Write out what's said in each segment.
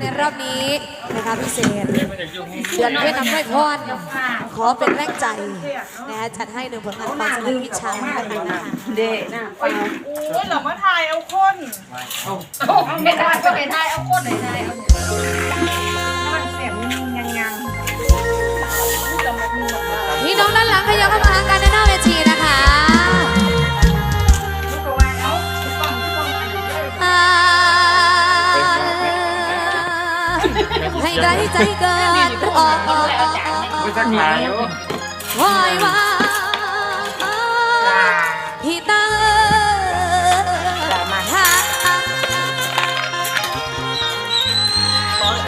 ในรอบนี้นะคะพิเศษ เดือนเวยดนำด้วยพรขอเป็นแรงใจนะคะจัดให้หนึ่งผลงานความสำหรับพี่ชายนะคะเด็หน้าเปล่าโอ้ยเรามาถ่ายเอาคนไม่ได้ก็ไม่ได้เอาคตรไหนได้เอามันแสบยังยังพี่น้องด้านหลังขยับเข้ามาหากันในหน้าเวที ให้ได้ใจเกินออกออกออกออกไม่สักหลายอยู่วอยว่าพี่ตามหา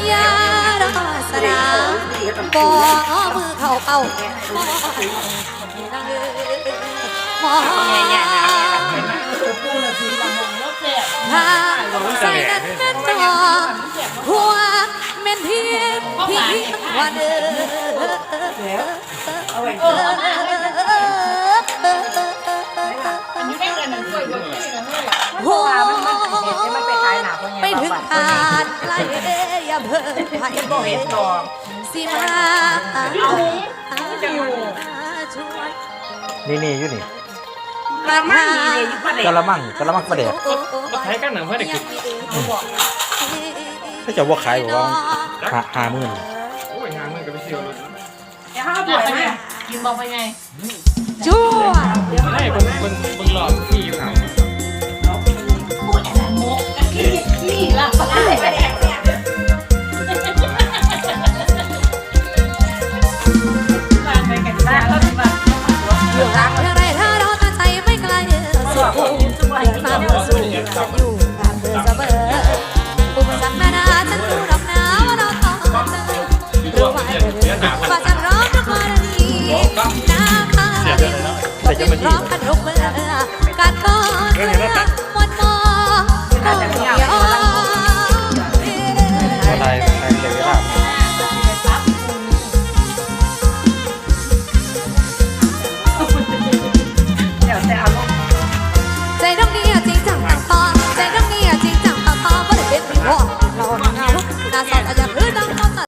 อยารอสนามบอกมือเข้าเป้าหมอหาใส่นั้นแม่นดอ พี่วันเออเอาไว้หัวมันไปขายหนาคนไปถึงหาดไล่อย่าเพิ่งไปบ่เห็นดอกสิมาช่วยนี่นี่อยู่นี่มาหากะละมังกะละมังประเดี๋ยวรถไถกันหนังเพื่อเด็กถ้าจะว่าขายบอกว่า หาหาหมื่นโอ้ยหาเงินก็ไปซื้อรถเดี๋ยวเขาป่วยเนี่ยกินบอกไปไง ชั่วไอ้คนคนคนหลอกพี่อยู่ไหนพู เร์